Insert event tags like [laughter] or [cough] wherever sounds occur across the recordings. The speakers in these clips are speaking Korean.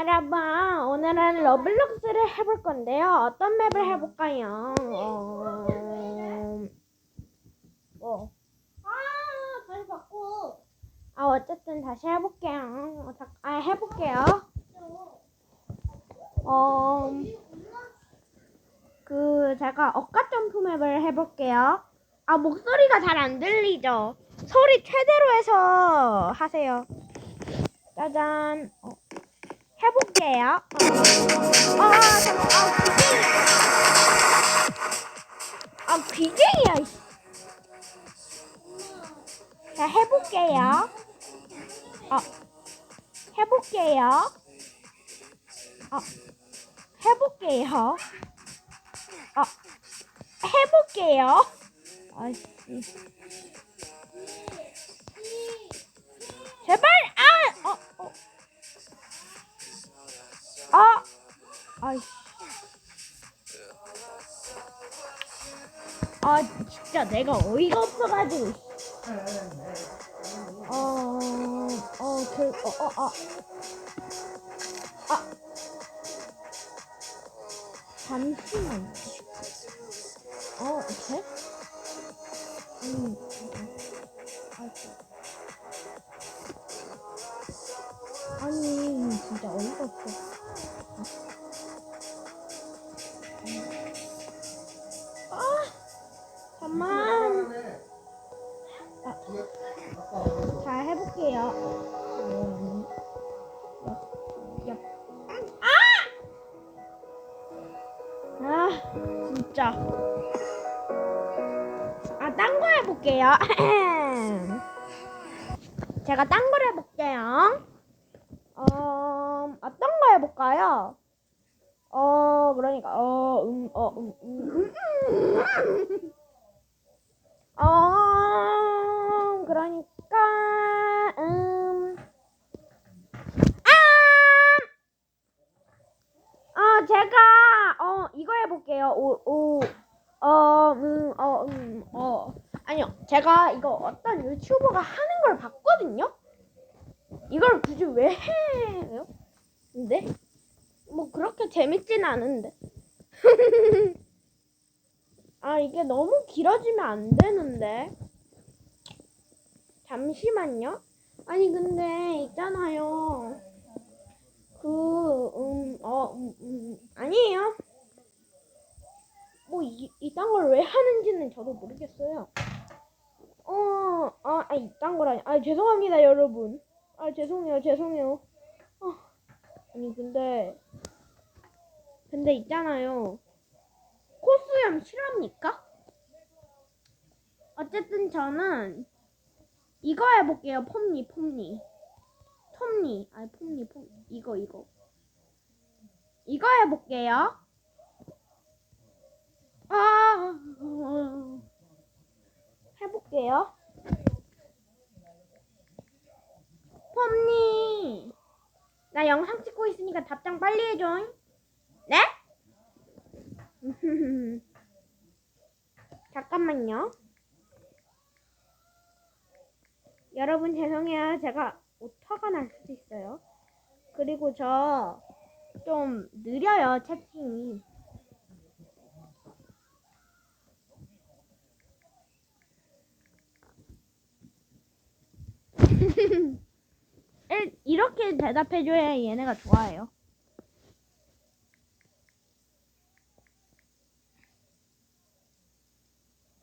여러분, 오늘은 러블록스를 해볼 건데요. 어떤 맵을 해볼까요? 어... 뭐? 아, 다시 바꿔. 아, 어쨌든 다시 해볼게요. 어, 잠- 아, 해볼게요. 어, 그, 제가 억가 점프 맵을 해볼게요. 아, 목소리가 잘 안 들리죠? 소리 최대로 해서 하세요. 짜잔. 어, 해볼게요. 어, 아, 잠깐, 아, 귀쟁이. 아, 귀쟁이야. 이씨. 자, 해볼게요. 어, 해볼게요. 어, 해볼게요. 어, 해볼게요. 아이씨. 제발, 아, 진짜 내가 어이가 없어가지고. 어, 어, 그, 어, 어, 어. 아. 잠시만 진짜. 아, 딴 거 해볼게요. [clears throat] 제가 딴 걸 해볼게요. 어, 어떤 거 해볼까요? 어, 그러니까, 어, 음, 어, 음, 음, 음. [laughs] 어, 그러니까, 음. 아! 어, 제가, 어, 이거 해볼게요. 오, 오, 어, 음, 어, 음, 어. 아니요. 제가 이거 어떤 유튜버가 하는 걸 봤거든요? 이걸 굳이 왜 해요? 근데? 뭐, 그렇게 재밌진 않은데. [laughs] 아, 이게 너무 길어지면 안 되는데. 잠시만요. 아니, 근데, 있잖아요. 그, 음, 어, 음, 음, 아니에요. 뭐, 이, 이딴 걸 왜 하는지는 저도 모르겠어요. 어, 아, 아, 이딴 거라니. 아, 죄송합니다, 여러분. 아, 죄송해요, 죄송해요. 아, 아니, 근데, 근데 있잖아요. 코스염 실합니까? 어쨌든 저는 이거 해볼게요. 폼니, 폼니. 톱니. 아니, 폼니, 폼. 이거, 이거. 이거 해볼게요. 아, 해볼게요. 폼니. 나 영상 찍고 있으니까 답장 빨리 해줘. 네? [laughs] 잠깐만요. 여러분 죄송해요. 제가 오타가 날 수도 있어요. 그리고 저 좀 느려요 채팅이. 이렇게 대답해줘야 얘네가 좋아해요.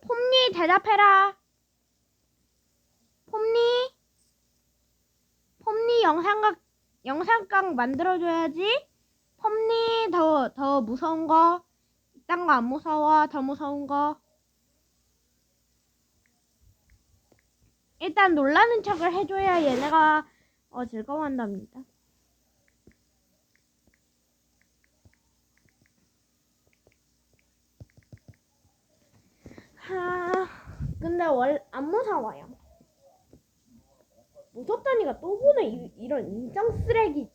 폼니 대답해라. 폼니? 폼니 영상각 영상각 만들어줘야지. 폼니 더 더 무서운 거. 딴거 안 무서워. 더 무서운 거. 일단 놀라는 척을 해줘야 얘네가 어 즐거워한답니다. 하, 근데 월 안 무서워요. 무섭다니까 또 보네 이, 이런 인정 쓰레기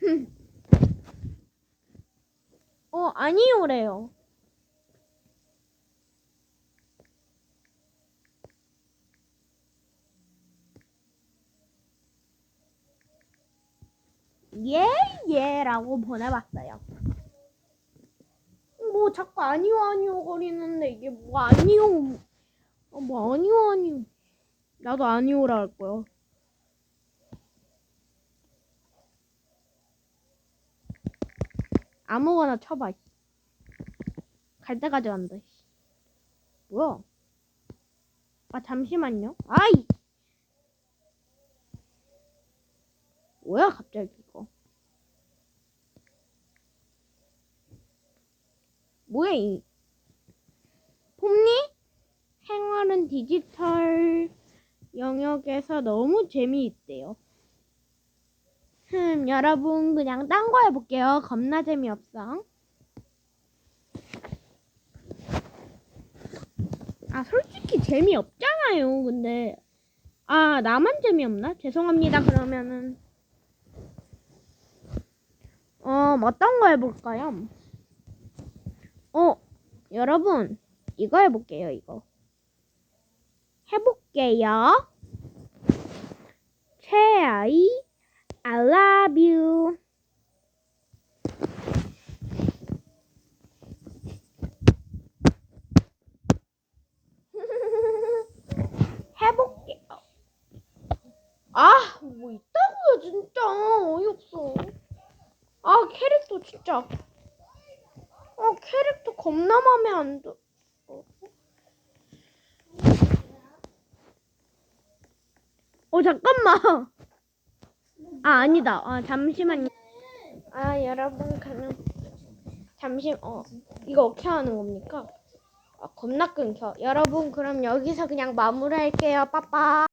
진짜. 아니오래요. 예, 예 라고 보내봤어요. 뭐 자꾸 아니오 아니오 거리는데 이게 뭐 아니오 어, 뭐 아니오 아니오 나도 아니오라 할 거야. 아무거나 쳐봐. 갈 때까지 간다. 씨. 뭐야? 아 잠시만요. 아이. 뭐야 갑자기 이거? 뭐야 이? 폼니? 생활은 디지털 영역에서 너무 재미있대요. 흠, 여러분 그냥 딴 거 해볼게요. 겁나 재미없어. 아 솔직히 재미없잖아요. 근데 아 나만 재미없나? 죄송합니다. 그러면은 어 어떤 거 해볼까요? 어 여러분 이거 해볼게요. 이거 해볼게요. 최아이 I love you. [laughs] 해볼게요. 아, 뭐. 아. 어, 어 잠깐만. 아, 아니다. 아, 잠시만요. 아, 여러분, 그냥. 잠시, 어, 이거 어떻게 하는 겁니까? 아, 겁나 끊겨. 여러분, 그럼 여기서 그냥 마무리할게요. 빠빠.